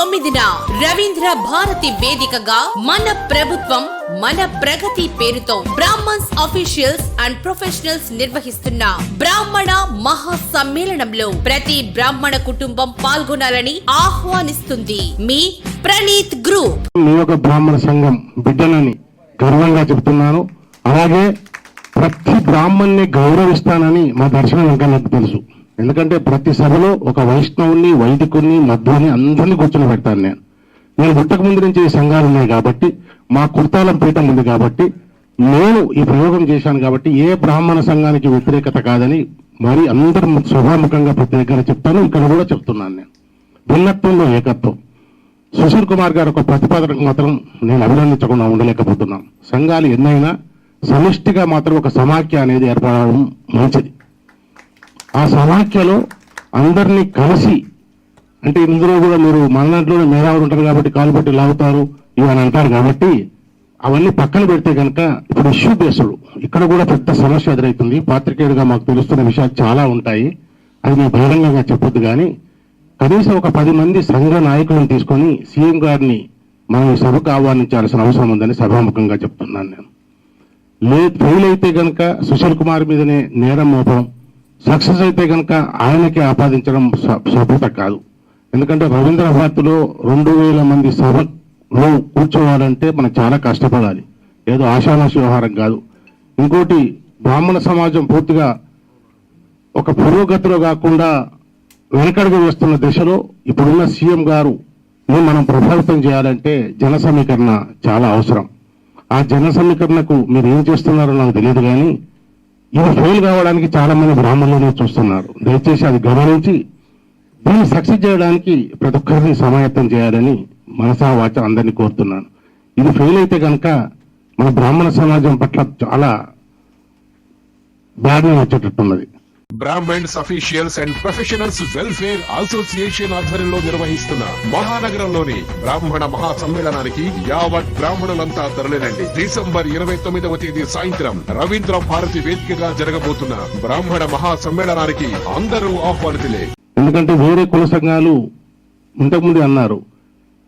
తొమ్మిదిన రవీంద్ర భారతి వేదికగా మన ప్రభుత్వం మన ప్రగతి పేరుతో బ్రాహ్మణ్స్ అఫీషియల్స్ అండ్ ప్రొఫెషనల్స్ నిర్వహిస్తున్న బ్రాహ్మణ మహా సమ్మేళనంలో ప్రతి బ్రాహ్మణ కుటుంబం పాల్గొనాలని ఆహ్వానిస్తుంది మీ ప్రణీత్ గ్రూప్ మీ యొక్క బ్రాహ్మణ సంఘం బిడ్డనని గర్వంగా చెప్తున్నాను. అలాగే ప్రతి బ్రాహ్మణ్ణి గౌరవిస్తానని మా దర్శనం ఇంకా నాకు తెలుసు. ఎందుకంటే ప్రతి సభలో ఒక వైష్ణవుని వైదికుని మధ్వని అందరినీ కూర్చొని పెడతాను నేను. నేను పుట్టక ముందు నుంచి ఈ సంఘాలు ఉన్నాయి కాబట్టి మా కుర్తాలం పీఠం ఉంది కాబట్టి నేను ఈ ప్రయోగం చేశాను కాబట్టి ఏ బ్రాహ్మణ సంఘానికి వ్యతిరేకత కాదని మరి అందరి స్వభాముఖంగా ప్రత్యేకంగా చెప్తాను ఇక్కడ కూడా చెప్తున్నాను నేను. భిన్నత్వంలో ఏకత్వం. సుశీల్ కుమార్ గారు ఒక ప్రతిపాదనకు మాత్రం నేను అభినందించకుండా ఉండలేకపోతున్నాను. సంఘాలు ఎన్నైనా సమిష్టిగా మాత్రం ఒక సమాఖ్య అనేది ఏర్పడడం మంచిది. ఆ సమాఖ్యలో అందరినీ కలిసి అంటే ఇందులో కూడా మీరు మన మేధావులు ఉంటారు కాబట్టి కాలు పట్టి లాగుతారు ఇవని అంటారు కాబట్టి అవన్నీ పక్కన పెడితే కనుక ఇప్పుడు ఇష్యూ బేస్డ్ ఇక్కడ కూడా పెద్ద సమస్య ఎదురవుతుంది పాత్రికేయుడిగా మాకు తెలుస్తున్న విషయాలు చాలా ఉంటాయి. అది నేను బహిరంగంగా చెప్పొద్దు కానీ కనీసం ఒక పది మంది సంఘ నాయకులను తీసుకొని సీఎం గారిని మనం సభకు ఆహ్వానించాల్సిన అవసరం ఉందని సభాముఖంగా చెప్తున్నాను నేను. లే ఫెయిల్ అయితే కనుక సుశీల్ కుమార్ మీదనే నేరం మోపడం సక్సెస్ అయితే కనుక ఆయనకే ఆపాదించడం స- సభ్యత కాదు. ఎందుకంటే రవీంద్ర భారతిలో రెండు వేల మంది సభలో కూర్చోవాలంటే మనం చాలా కష్టపడాలి. ఏదో ఆశానాశ వ్యవహారం కాదు. ఇంకోటి బ్రాహ్మణ సమాజం పూర్తిగా ఒక పురోగతిలో కాకుండా వెనకడుగు వేస్తున్న దిశలో ఇప్పుడున్న సీఎం గారు మనం ప్రభావితం చేయాలంటే జన సమీకరణ చాలా అవసరం. ఆ జన సమీకరణకు మీరు ఏం చేస్తున్నారో నాకు తెలియదు కానీ ఇది ఫెయిల్ కావడానికి చాలా మంది బ్రాహ్మణులనే చూస్తున్నారు. దయచేసి అది గమనించి దీన్ని సక్సెస్ చేయడానికి ప్రతి ఒక్కరిని సమాయత్తం చేయాలని మనసా వాచ అందరినీ కోరుతున్నాను. ఇది ఫెయిల్ అయితే కనుక మన బ్రాహ్మణ సమాజం పట్ల చాలా bad వచ్చేటట్టున్నది. Brahmans officials and professionals welfare association ఆధ్వర్యంలో నిర్వహిస్తున్న మహానగరంలోని బ్రాహ్మణ మహా సమ్మేళనానికి యావత్ బ్రాహ్మణులంతా తరలిరండి. డిసెంబర్ ఇరవై తొమ్మిదవ తేదీ సాయంత్రం రవీంద్ర భారతి వేదికగా జరగబోతున్న బ్రాహ్మణ మహా సమ్మేళనానికి అందరూ ఆహ్వానితులే. ఎందుకంటే వేరే కుల సంఘాలు ఇంతకుముందు అన్నారు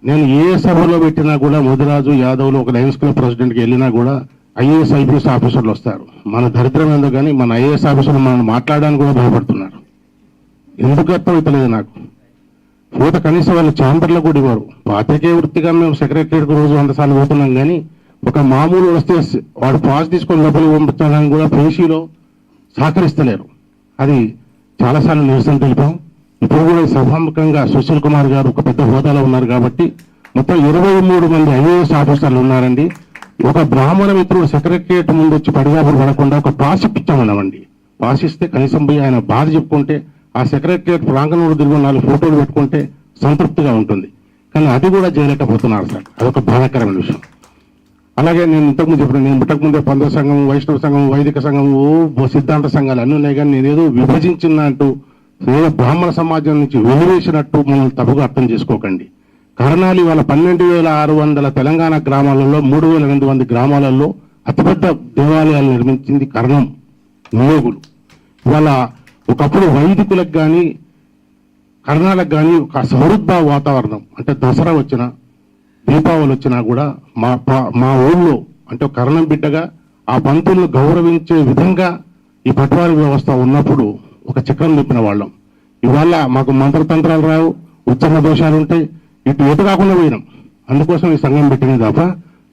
నేను ఏ సభలో పెట్టినా కూడా ముదిరాజు యాదవ్లు ఒక లయన్స్ క్లబ్ ప్రెసిడెంట్కి వెళ్ళినా కూడా ఐఏఎస్ ఐపీఎస్ ఆఫీసర్లు వస్తారు. మన దరిద్రం ఏందో కానీ మన ఐఏఎస్ ఆఫీసర్లు మనం మాట్లాడడానికి కూడా భయపడుతున్నారు. ఎందుకు అర్థమవుతలేదు నాకు? పోత కనీసం వాళ్ళు ఛాంబర్లో కూడా ఇవ్వరు. పాతికే వృత్తిగా మేము సెక్రటరీకి రోజు వందసార్లు పోతున్నాం కానీ ఒక మామూలు వస్తే వాడు పాస్ తీసుకొని లోపలికి పంపించడానికి కూడా పేషీలో సహకరిస్తలేరు. అది చాలాసార్లు నిరసన తెలిపాం. ఇప్పుడు కూడా సభాముఖంగా సుశీల్ కుమార్ గారు ఒక పెద్ద హోదాలో ఉన్నారు కాబట్టి మొత్తం ఇరవై మూడు మంది ఐఏఎస్ ఆఫీసర్లు ఉన్నారండి. ఒక బ్రాహ్మణ మిత్రుడు సెక్రటరియట్ ముందు వచ్చి పడిగాపులు పడకుండా ఒక పాస్ ఇప్పించామన్నామండి పాస్ కనీసం పోయి ఆయన బాధ చెప్పుకుంటే ఆ సెక్రటరియట్ ప్రాంగణంలో తిరిగి నాలుగు ఫోటోలు పెట్టుకుంటే సంతృప్తిగా ఉంటుంది. కానీ అది కూడా చేయలేకపోతున్నారు సార్. అదొక బాధాకరమైన విషయం. అలాగే నేను ఇంతకుముందు చెప్పిన నేను పుట్టకముందే పంద సంఘం వైష్ణవ సంఘం వైదిక సంఘం ఓ సిద్ధాంత సంఘాలు అన్నీ ఉన్నాయి కానీ నేనేదో విభజించినట్టు ఏదో బ్రాహ్మణ సమాజం నుంచి వెలివేసినట్టు మనం తప్పుగా అర్థం చేసుకోకండి. కారణాలు ఇవాళ పన్నెండు వేల ఆరు వందల తెలంగాణ గ్రామాలలో మూడు వేల రెండు వందల గ్రామాలలో అతిపెద్ద దేవాలయాలు నిర్మించింది కరణం నియోగులు ఇవాళ ఒకప్పుడు వైదికులకు కానీ కర్ణాలకు కానీ ఒక సౌహృద్భావ వాతావరణం అంటే దసరా వచ్చిన దీపావళి వచ్చినా కూడా మా మా ఊళ్ళో అంటే కరణం బిడ్డగా ఆ పంతులను గౌరవించే విధంగా ఈ పట్వారి వ్యవస్థ ఉన్నప్పుడు ఒక చక్రం నింపిన వాళ్ళం. ఇవాళ మాకు మంత్రతంత్రాలు రావు ఉచ్చరణ దోషాలు ఉంటాయి ఇటు ఎటు కాకుండా పోయినాం. అందుకోసం ఈ సంఘం పెట్టింది తప్ప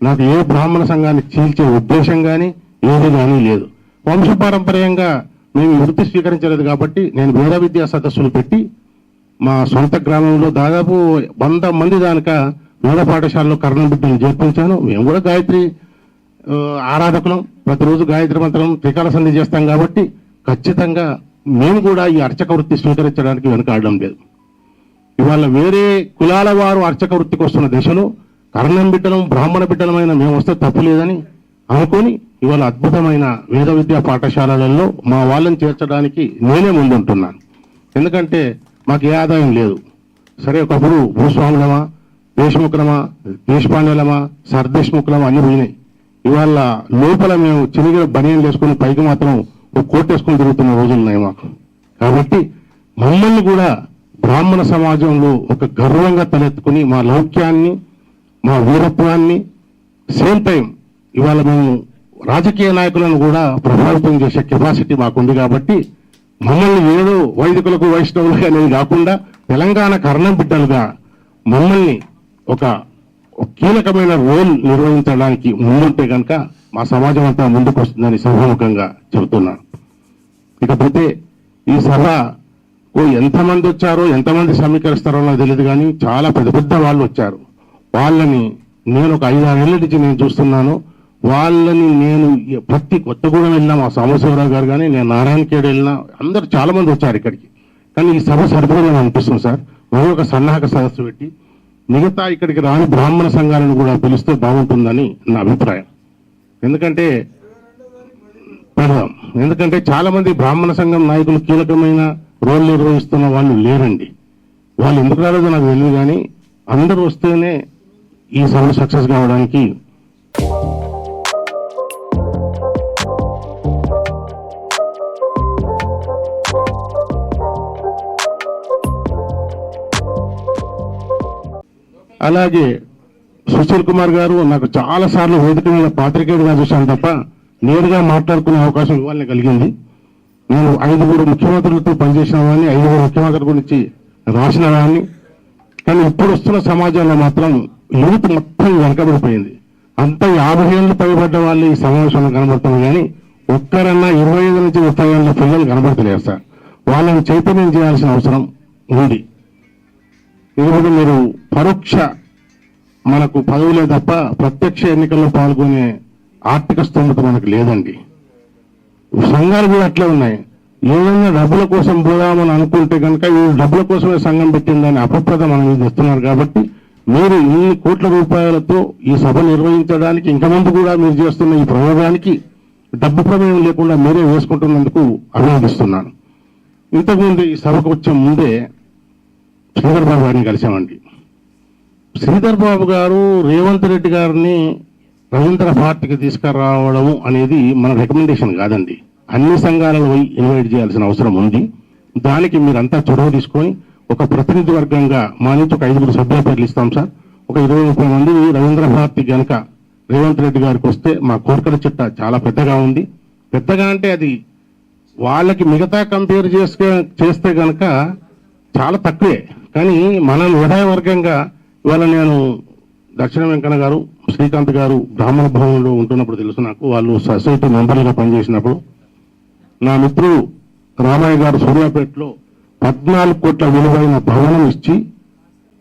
నాకు ఏ బ్రాహ్మణ సంఘాన్ని చీల్చే ఉద్దేశం కానీ ఏది కానీ లేదు. వంశపారంపర్యంగా మేము వృత్తి స్వీకరించలేదు కాబట్టి నేను వేద విద్యా సదస్సులు పెట్టి మా సొంత గ్రామంలో దాదాపు వంద మంది దానిక వేద పాఠశాలలో కర్ణం బిడ్డను చేర్పించాను. మేము కూడా గాయత్రి ఆరాధకులం. ప్రతిరోజు గాయత్రి మంత్రం త్రికాల సంధి చేస్తాం కాబట్టి ఖచ్చితంగా మేము కూడా ఈ అర్చక వృత్తి స్వీకరించడానికి వెనుకాడడం లేదు. ఇవాళ వేరే కులాల వారు అర్చక వృత్తికి వస్తున్న దశలో కర్ణం బిడ్డలం బ్రాహ్మణ బిడ్డలమైన మేము వస్తే తప్పు లేదని అనుకొని ఇవాళ అద్భుతమైన వేద విద్యా పాఠశాలలలో మా వాళ్ళని చేర్చడానికి నేనే ముందుంటున్నాను. ఎందుకంటే మాకు ఏ ఆదాయం లేదు. సరే ఒకప్పుడు భూస్వాములమా దేశముఖులమా దేశపాండ్యులమా సర్దేశముఖులమా అన్ని పోయినాయి. ఇవాళ లోపల మేము చిరిగిన బనియన్ వేసుకుని పైకి మాత్రం ఒక కోట్ వేసుకొని తిరుగుతున్న రోజులు ఉన్నాయి మాకు. కాబట్టి మమ్మల్ని కూడా బ్రాహ్మణ సమాజంలో ఒక గర్వంగా తలెత్తుకుని మా లౌక్యాన్ని మా వీరత్వాన్ని సేమ్ టైం ఇవాళ మేము రాజకీయ నాయకులను కూడా ప్రభావితం చేసే కెపాసిటీ మాకుంది కాబట్టి మమ్మల్ని ఏదో వైదికులకు వైష్ణవులకు అనేది కాకుండా తెలంగాణ కర్ణం బిడ్డలుగా మమ్మల్ని ఒక కీలకమైన రోల్ నిర్వహించడానికి ముందుంటే కనుక మా సమాజం అంతా ముందుకు వస్తుందని సభాముఖంగా చెబుతున్నాను. ఇకపోతే ఈ సభ ఓ ఎంతమంది వచ్చారో ఎంతమంది సమీకరిస్తారో నాకు తెలియదు కానీ చాలా పెద్ద పెద్ద వాళ్ళు వచ్చారు. వాళ్ళని నేను ఒక ఐదు ఆరు నుంచి నేను చూస్తున్నాను. వాళ్ళని నేను ప్రతి కొత్తగూడెం వెళ్ళినా. మా సాంబశివరావు గారు కానీ నేను నారాయణఖేడ్ వెళ్ళినా అందరు చాలా మంది వచ్చారు ఇక్కడికి. కానీ ఈ సభ సరిపోదని అనిపిస్తుంది సార్. మరి ఒక సన్నాహక సదస్సు పెట్టి మిగతా ఇక్కడికి రాని బ్రాహ్మణ సంఘాలను కూడా పిలిస్తే బాగుంటుందని నా అభిప్రాయం. ఎందుకంటే పెడదాం. ఎందుకంటే చాలా మంది బ్రాహ్మణ సంఘం నాయకులు కీలకమైన రోల్ నిర్వహిస్తున్న వాళ్ళు లేరండి. వాళ్ళు ఎందుకు రాలేదో నాకు తెలియదు కానీ అందరూ వస్తేనే ఈ సభ సక్సెస్ కావడానికి అలాగే సుశీల్ కుమార్ గారు నాకు చాలా సార్లు వేదిక మీద పాత్రికేయుడిగా చూశాను తప్ప నేరుగా మాట్లాడుకునే అవకాశం ఇవ్వాలని కలిగింది. నేను ఐదుగురు ముఖ్యమంత్రులతో పనిచేసిన వాడిని ఐదుగురు ముఖ్యమంత్రుల గురించి రాసిన వాడిని. కానీ ఇప్పుడు వస్తున్న సమాజంలో మాత్రం యూత్ మొత్తం వెనకబడిపోయింది. అంత యాభై ఏళ్ళు పైబడ్డ వాళ్ళు ఈ సమావేశంలో కనబడుతున్నారు కానీ ఒక్కరన్నా ఇరవై ఐదు నుంచి ముప్పై ఏళ్ళ పిల్లలు కనబడతలేరు సార్. వాళ్ళని చైతన్యం చేయాల్సిన అవసరం ఉంది. ఎందుకంటే మీరు పరోక్ష మనకు పదవులే తప్ప ప్రత్యక్ష ఎన్నికల్లో పాల్గొనే ఆర్థిక స్తోమత మనకు లేదండి. సంఘాలు కూడా అట్లే ఉన్నాయి. ఏదైనా డబ్బుల కోసం పోదామని అనుకుంటే కనుక ఈ డబ్బుల కోసమే సంఘం పెట్టిందని అపప్రద మనం మీద ఇస్తున్నారు కాబట్టి మీరు ఇన్ని కోట్ల రూపాయలతో ఈ సభ నిర్వహించడానికి ఇంకా ముందు కూడా మీరు చేస్తున్న ఈ ప్రయోగానికి డబ్బు ప్రమేయం లేకుండా మీరే వేసుకుంటున్నందుకు అభినందిస్తున్నాను. ఇంతకుముందు ఈ సభకు వచ్చే ముందే శ్రీధర్ బాబు గారిని కలిసామండి శ్రీధర్ బాబు గారు రేవంత్ రెడ్డి గారిని రవీంద్ర పార్టీకి తీసుకురావడం అనేది మన రికమెండేషన్ కాదండి. అన్ని సంఘాలను పోయి ఇన్వైట్ చేయాల్సిన అవసరం ఉంది. దానికి మీరంతా చొరవ తీసుకొని ఒక ప్రతినిధి వర్గంగా మా నుంచి ఒక ఐదుగురు సభ్యుల పేర్లు ఇస్తాం సార్. ఒక ఇరవై ముప్పై మంది రవీంద్ర భారతి గనక రేవంత్ రెడ్డి గారికి వస్తే మా కోరికల చిట్ట చాలా పెద్దగా ఉంది. పెద్దగా అంటే అది వాళ్ళకి మిగతా కంపేర్ చేసుకే చేస్తే గనక చాలా తక్కువే. కానీ మనం ఉదయ వర్గంగా ఇవాళ నేను దక్షిణ వెంకన్న గారు శ్రీకాంత్ గారు బ్రాహ్మణ భవనంలో ఉంటున్నప్పుడు తెలుసు నాకు. వాళ్ళు సొసైటీ మెంబర్లుగా పనిచేసినప్పుడు. నా మిత్రుడు రామయ్య గారు సూర్యాపేటలో పద్నాలుగు కోట్ల విలువైన భవనం ఇచ్చి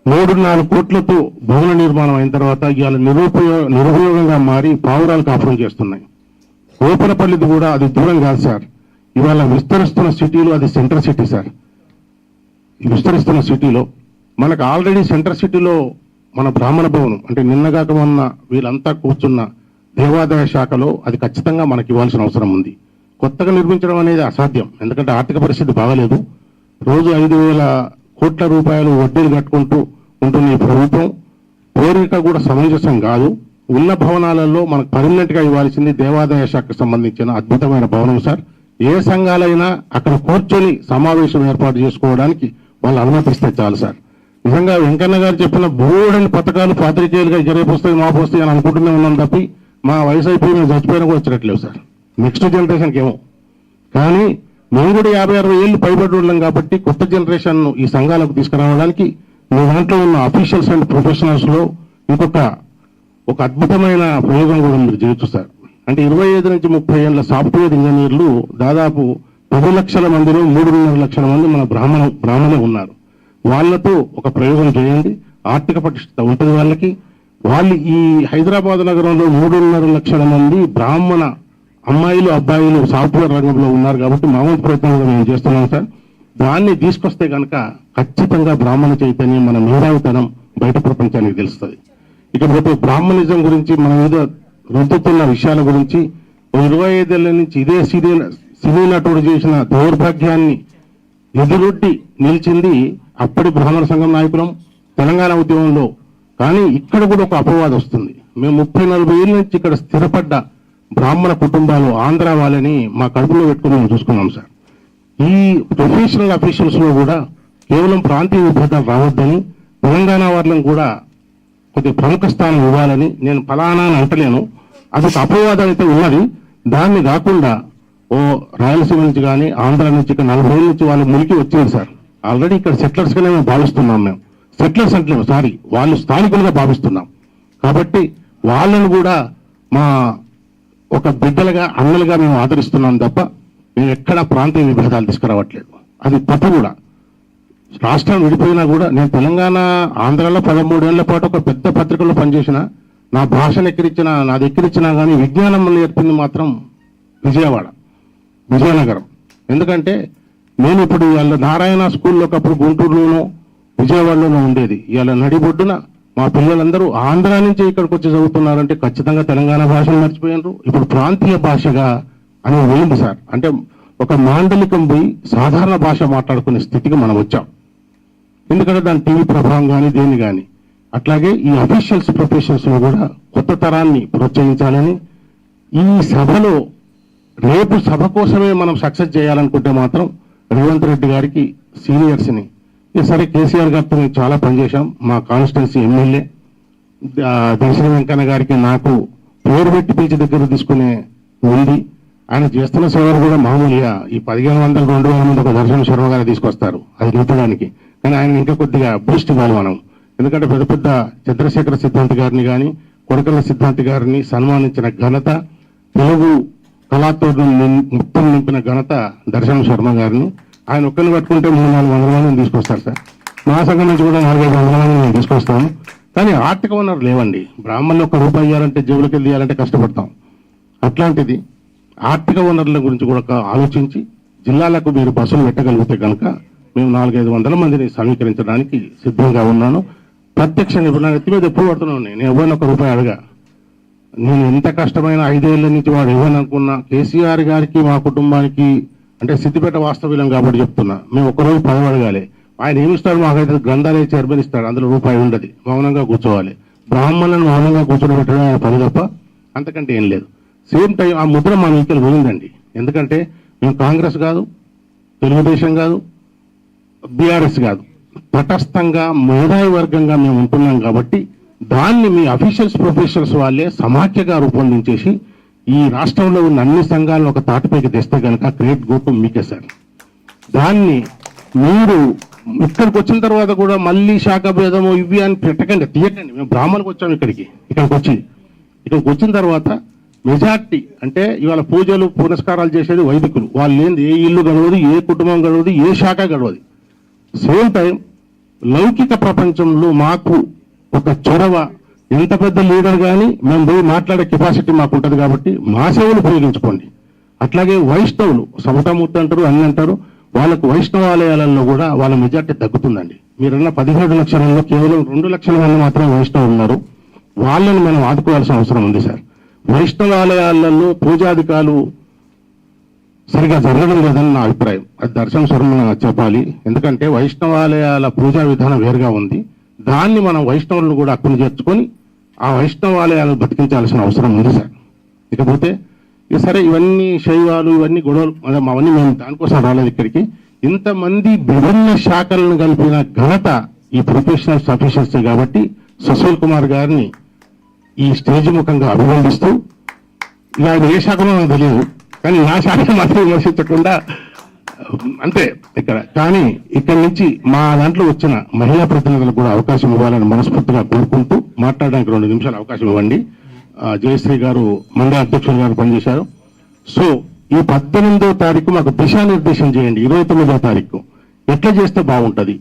మూడు నాలుగు కోట్లతో భవన నిర్మాణం అయిన తర్వాత ఇవాళ నిరుపయోగ నిరుపయోగంగా మారి పావురాలు కాపురం చేస్తున్నాయి. ఓపెనపల్లిది కూడా అది దూరం కాదు సార్. ఇవాళ విస్తరిస్తున్న సిటీలో అది సెంటర్ సిటీ సార్. విస్తరిస్తున్న సిటీలో మనకు ఆల్రెడీ సెంటర్ సిటీలో మన బ్రాహ్మణ భవనం అంటే నిన్నగాక మొన్న వీళ్ళంతా కూర్చున్న దేవాదాయ శాఖలో అది ఖచ్చితంగా మనకి ఇవ్వాల్సిన అవసరం ఉంది. కొత్తగా నిర్మించడం అనేది అసాధ్యం. ఎందుకంటే ఆర్థిక పరిస్థితి బాగలేదు. రోజు ఐదు వేల కోట్ల రూపాయలు వడ్డీలు కట్టుకుంటూ ఉంటున్న ఈ ప్రభుత్వం. కోరిక కూడా సమంజసం కాదు. ఉన్న భవనాలలో మనకు పర్మనెంట్గా ఇవ్వాల్సింది దేవాదాయ శాఖకు సంబంధించిన అద్భుతమైన భవనం సార్. ఏ సంఘాలైనా అక్కడ కూర్చొని సమావేశం ఏర్పాటు చేసుకోవడానికి వాళ్ళు అనుమతిస్తే చాలు సార్. నిజంగా వెంకన్న గారు చెప్పిన బోర్డని పథకాలు పాత్రికేయులుగా రేపు వస్తాయి మాపు వస్తాయి అని అనుకుంటూనే ఉన్నాం తప్పి మా వయసు అయిపోయి మేము చచ్చిపోయినా కూడా వచ్చేటట్లేవు సార్. నెక్స్ట్ జనరేషన్కి ఏమో కానీ మేము కూడా యాభై అరవై ఏళ్ళు పైబడి ఉన్నాం కాబట్టి కొత్త జనరేషన్ ఈ సంఘాలకు తీసుకురావడానికి మీ దాంట్లో ఉన్న అఫీషియల్స్ అండ్ ప్రొఫెషనల్స్లో ఇంకొక ఒక అద్భుతమైన ప్రయోగం కూడా మీరు చేయొచ్చు సార్. అంటే ఇరవై ఐదు నుంచి ముప్పై ఏళ్ళ సాఫ్ట్వేర్ ఇంజనీర్లు దాదాపు పది లక్షల మందిలో మూడున్నర లక్షల మంది మన బ్రాహ్మణ బ్రాహ్మణే ఉన్నారు. వాళ్ళతో ఒక ప్రయోగం చేయండి. ఆర్థిక పటిష్టత ఉంటుంది వాళ్ళకి. వాళ్ళు ఈ హైదరాబాద్ నగరంలో మూడున్నర లక్షల మంది బ్రాహ్మణ అమ్మాయిలు అబ్బాయిలు సాఫ్ట్వేర్ రంగంలో ఉన్నారు కాబట్టి మా వంతు ప్రయత్నం కూడా మేము చేస్తున్నాం సార్. దాన్ని తీసుకొస్తే కనుక ఖచ్చితంగా బ్రాహ్మణ చైతన్యం మన మేధావితనం బయట ప్రపంచానికి తెలుస్తుంది. ఇకపోతే బ్రాహ్మణిజం గురించి మన మీద రుద్దుతున్న విషయాల గురించి ఇరవై ఐదేళ్ళ నుంచి ఇదే సినీ సినీ నటుడు చేసిన దౌర్భాగ్యాన్ని ఎదురొడ్డి నిలిచింది అప్పటి బ్రాహ్మణ సంఘం నాయకులం తెలంగాణ ఉద్యమంలో. కానీ ఇక్కడ కూడా ఒక అపవాదం వస్తుంది. మేము ముప్పై నలభై ఏళ్ళ నుంచి ఇక్కడ స్థిరపడ్డ బ్రాహ్మణ కుటుంబాలు ఆంధ్ర వాళ్ళని మా కడుపులో పెట్టుకుని మేము చూసుకున్నాం సార్. ఈ ప్రొఫెషనల్ అఫీషియల్స్లో కూడా కేవలం ప్రాంతీయ విభేదాలు రావద్దని తెలంగాణ వాళ్ళని కూడా కొద్ది ప్రముఖ స్థానం ఇవ్వాలని నేను ఫలానా అని అంటలేను. అదొక అపవాదం అయితే ఉన్నది. దాన్ని కాకుండా ఓ రాయలసీమ నుంచి కానీ ఆంధ్ర నుంచి ఇక్కడ నలభై ఏళ్ళ నుంచి వాళ్ళు మురికి వచ్చింది సార్. ఆల్రెడీ ఇక్కడ సెటిలర్స్గానే మేము భావిస్తున్నాం మేము. సెటిలర్స్ అంటలేము సారీ వాళ్ళు స్థానికులుగా భావిస్తున్నాం. కాబట్టి వాళ్ళను కూడా మా ఒక బిడ్డలుగా అన్నలుగా మేము ఆదరిస్తున్నాం తప్ప మేము ఎక్కడ ప్రాంతీయ విభేదాలు తీసుకురావట్లేదు. అది తప్పు కూడా. రాష్ట్రం విడిపోయినా కూడా నేను తెలంగాణ ఆంధ్రాలో పదమూడేళ్ళ పాటు ఒక పెద్ద పత్రికలో పనిచేసిన నా భాషను ఎక్కిరించిన నాది ఎక్కిరించినా కానీ విజ్ఞానం నేర్పింది మాత్రం విజయవాడ. విజయనగరం. ఎందుకంటే నేను ఇప్పుడు ఇవాళ నారాయణ స్కూల్లో ఒకప్పుడు గుంటూరులోనూ విజయవాడలోనూ ఉండేది. ఇవాళ నడిబొడ్డున మా పిల్లలందరూ ఆంధ్ర నుంచి ఇక్కడికి వచ్చి చదువుతున్నారంటే ఖచ్చితంగా తెలంగాణ భాషను మర్చిపోయినారు. ఇప్పుడు ప్రాంతీయ భాషగా అని పోయింది సార్. అంటే ఒక మాండలికం పోయి సాధారణ భాష మాట్లాడుకునే స్థితికి మనం వచ్చాం. ఎందుకంటే దాని టీవీ ప్రభావం కానీ దేని కానీ అట్లాగే ఈ అఫీషియల్స్ ప్రొఫెషన్స్లో కూడా కొత్త తరాన్ని ప్రోత్సహించాలని ఈ సభలో రేపు సభ కోసమే మనం సక్సెస్ చేయాలనుకుంటే మాత్రం రేవంత్ రెడ్డి గారికి సీనియర్స్ని. సరే కేసీఆర్ గారితో మేము చాలా పనిచేశాం. మా కాన్స్టిట్యున్సీ ఎమ్మెల్యే. దర్శన వెంకన్న గారికి నాకు పేరు పెట్టి పిలిచి దగ్గర తీసుకునే ఉంది. ఆయన చేస్తున్న సేవలు కూడా మామూలుగా ఈ పదిహేను వందల రెండు వేల మంది ఒక దర్శన శర్మ గారు తీసుకొస్తారు. అది నింపడానికి కానీ ఆయన ఇంకా కొద్దిగా బూస్ట్ ఇవ్వాలి మనం ఎందుకంటే పెద్ద పెద్ద చంద్రశేఖర సిద్ధాంతి గారిని కానీ కొడకల సిద్ధాంతి గారిని సన్మానించిన ఘనత తెలుగు కళాతో ముక్తం నింపిన ఘనత దర్శనం శర్మ గారిని. ఆయన ఒక్కరిని పట్టుకుంటే మూడు నాలుగు వందల మందిని తీసుకొస్తారు సార్. మా సంఘం నుంచి కూడా నాలుగైదు వందల మందిని మేము తీసుకొస్తాము. కానీ ఆర్థిక వనరు లేవండి. బ్రాహ్మణులు ఒక రూపాయి ఇవ్వాలంటే జేబులకి వెళ్ళాలంటే కష్టపడతాం. అట్లాంటిది ఆర్థిక వనరుల గురించి కూడా ఆలోచించి జిల్లాలకు మీరు బస్సులు పెట్టగలిగితే కనుక మేము నాలుగైదు వందల మందిని సమీకరించడానికి సిద్ధంగా ఉన్నాను. ప్రత్యక్ష ఇప్పుడు ఎత్తి మీద ఎప్పుడు పడుతున్నాను నేను ఎవరిని ఒక రూపాయి అడగా. నేను ఎంత కష్టమైన ఐదేళ్ళ నుంచి వాడు ఇవ్వననుకున్నా కేసీఆర్ గారికి మా కుటుంబానికి అంటే సిద్దిపేట వాస్తవ్యం కాబట్టి చెప్తున్నా. మేము ఒకరోజు పదవడగాలి ఆయన ఏమిస్తాడు మాకైతే గ్రంథాలయ చైర్మన్ ఇస్తాడు. అందులో రూపాయి ఉండదు. మౌనంగా కూర్చోవాలి. బ్రాహ్మణులను మౌనంగా కూర్చోబెట్టడం ఆయన పని తప్ప అంతకంటే ఏం లేదు. సేమ్ టైం ఆ ముద్ర మా మీకెళ్ళి పోయిందండి. ఎందుకంటే మేము కాంగ్రెస్ కాదు తెలుగుదేశం కాదు బీఆర్ఎస్ కాదు. తటస్థంగా మేధావి వర్గంగా మేము ఉంటున్నాం కాబట్టి దాన్ని మీ అఫీషియల్స్ ప్రొఫెషనల్స్ వాళ్ళే సమాఖ్యగా రూపొందించేసి ఈ రాష్ట్రంలో ఉన్న అన్ని సంఘాలను ఒక తాటిపైకి తెస్తే కనుక క్రియేట్ గ్రూప్ మీకే సార్. దాన్ని మీరు ఇక్కడికి వచ్చిన తర్వాత కూడా మళ్ళీ శాఖ భేదము ఇవి అని పెట్టకండి తీయకండి. మేము బ్రాహ్మణులకు వచ్చాము ఇక్కడికి. ఇక్కడికి వచ్చి ఇక్కడికి వచ్చిన తర్వాత మెజార్టీ అంటే ఇవాళ పూజలు పురస్కారాలు చేసేది వైదికులు. వాళ్ళు ఏంది ఏ ఇల్లు గడవదు ఏ కుటుంబం గడవదు ఏ శాఖ గడవదు. సేమ్ టైం లౌకిక ప్రపంచంలో మాకు ఒక చొరవ ఎంత పెద్ద లీడర్ కానీ మేము పోయి మాట్లాడే కెపాసిటీ మాకు ఉంటుంది కాబట్టి మా సేవలు ఉపయోగించుకోండి. అట్లాగే వైష్ణవులు సమటమూర్తి అంటారు అన్ని అంటారు వాళ్ళకు వైష్ణవాలయాలలో కూడా వాళ్ళ మెజార్టీ తగ్గుతుందండి. మీరన్న పదిహేడు లక్షలలో కేవలం రెండు లక్షల మంది మాత్రమే వైష్ణవులు ఉన్నారు. వాళ్ళని మనం ఆదుకోవాల్సిన అవసరం ఉంది సార్. వైష్ణవాలయాలలో పూజాధికాలు సరిగా జరగడం లేదని నా అభిప్రాయం. అది దర్శన స్వరం చెప్పాలి. ఎందుకంటే వైష్ణవాలయాల పూజా విధానం వేరుగా ఉంది. దాన్ని మనం వైష్ణవులను కూడా అక్కును చేర్చుకొని ఆ వైష్ణవాలయాలను బతికించాల్సిన అవసరం ఉంది సార్. ఇకపోతే సరే ఇవన్నీ శైవాలు ఇవన్నీ గొడవలు అవన్నీ మేము దానికోసం రాలేదు ఇక్కడికి. ఇంతమంది విభిన్న శాఖలను కలిపిన ఘనత ఈ ప్రొఫెషనల్ అఫీషియల్స్ కాబట్టి సుశీల్ కుమార్ గారిని ఈ స్టేజ్ ముఖంగా అభినందిస్తూ ఇలా ఏ శాఖలో నాకు తెలియదు కానీ నా శాఖను మాత్రం విమర్శించకుండా అంతే ఇక్కడ కానీ ఇక్కడి నుంచి మా దాంట్లో వచ్చిన మహిళా ప్రతినిధులకు కూడా అవకాశం ఇవ్వాలని మనస్ఫూర్తిగా కోరుకుంటూ మాట్లాడడానికి రెండు నిమిషాలు అవకాశం ఇవ్వండి. జయశ్రీ గారు మండల అధ్యక్షులు గారు పనిచేశారు. సో ఈ పద్దెనిమిదో తారీఖు మాకు దిశానిర్దేశం చేయండి ఇరవై తొమ్మిదో తారీఖు. ఎట్లా చేస్తే బాగుంటుంది?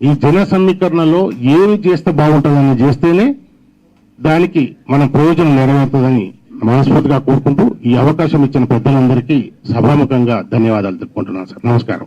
ఈ జన సమీకరణలో ఏమి చేస్తే బాగుంటుందని చేస్తేనే దానికి మన ప్రయోజనం నెరవేరుతుందని మనస్ఫూర్తిగా కోరుకుంటూ ఈ అవకాశం ఇచ్చిన పెద్దలందరికీ సభాముఖంగా ధన్యవాదాలు తెలుపుకుంటున్నాను సార్. నమస్కారం.